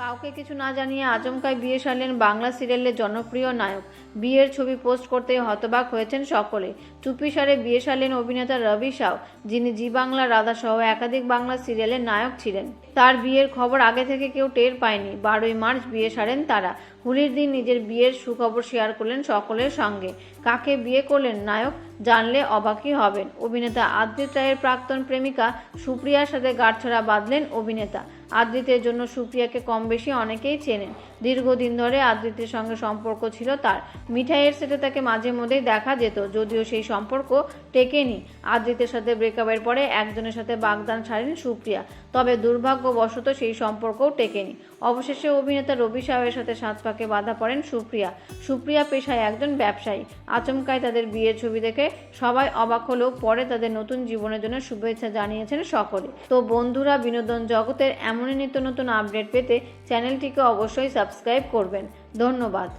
কাউকে কিছু না জানিয়ে আচমকাই বিয়ে সারলেন বাংলা সিরিয়ালের জনপ্রিয় নায়ক। বিয়ের ছবি পোস্ট করতে হতবাক হয়েছেন সকলে। চুপিসারে বিয়ে সারলেন অভিনেতা রবি সাউ, যিনি জি বাংলা, রাধা সহ একাধিক বাংলা সিরিয়ালের নায়ক ছিলেন। তার বিয়ের খবর আগে থেকে কেউ টের পায়নি। বারোই মার্চ বিয়ে সারেন তারা। হোলির দিন নিজের বিয়ের সুখবর শেয়ার করলেন সকলের সঙ্গে। কাকে বিয়ে করলেন নায়ক? জানলে অবাকই হবেন। অভিনেতা আদ্রিত রায়ের প্রাক্তন প্রেমিকা সুপ্রিয়ার সাথে গাঁটছড়া বাঁধলেন অভিনেতা। আদ্রিতের জন্য সুপ্রিয়াকে কম বেশি অনেকেই চেনেন। দীর্ঘদিন ধরে আদ্রিতের সঙ্গে সম্পর্ক ছিল তার। মিঠাইয়ের সেটে তাকে মাঝে মধ্যেই দেখা যেত, যদিও সেই সম্পর্ক টেকেনি। আদ্রিতের সাথে ব্রেকআপের পরে একজনের সাথে বাগদান ছাড়েন সুপ্রিয়া। তবে দুর্ভাগ্যবশত সেই সম্পর্কও টেকেনি। অবশেষে অভিনেতা রবি সাহেবের সাথে সাত পাকে বাধা পড়েন সুপ্রিয়া। সুপ্রিয়া পেশায় একজন ব্যবসায়ী। আচমকায় তাদের বিয়ের ছবি দেখে সবাই অবাক হলেও পরে তাদের নতুন জীবনের জন্য শুভেচ্ছা জানিয়েছেন সকলে। তো বন্ধুরা, বিনোদন জগতের এমনই নিত্য নতুন আপডেট পেতে চ্যানেলটিকে অবশ্যই সাবস্ক্রাইব করবেন। ধন্যবাদ।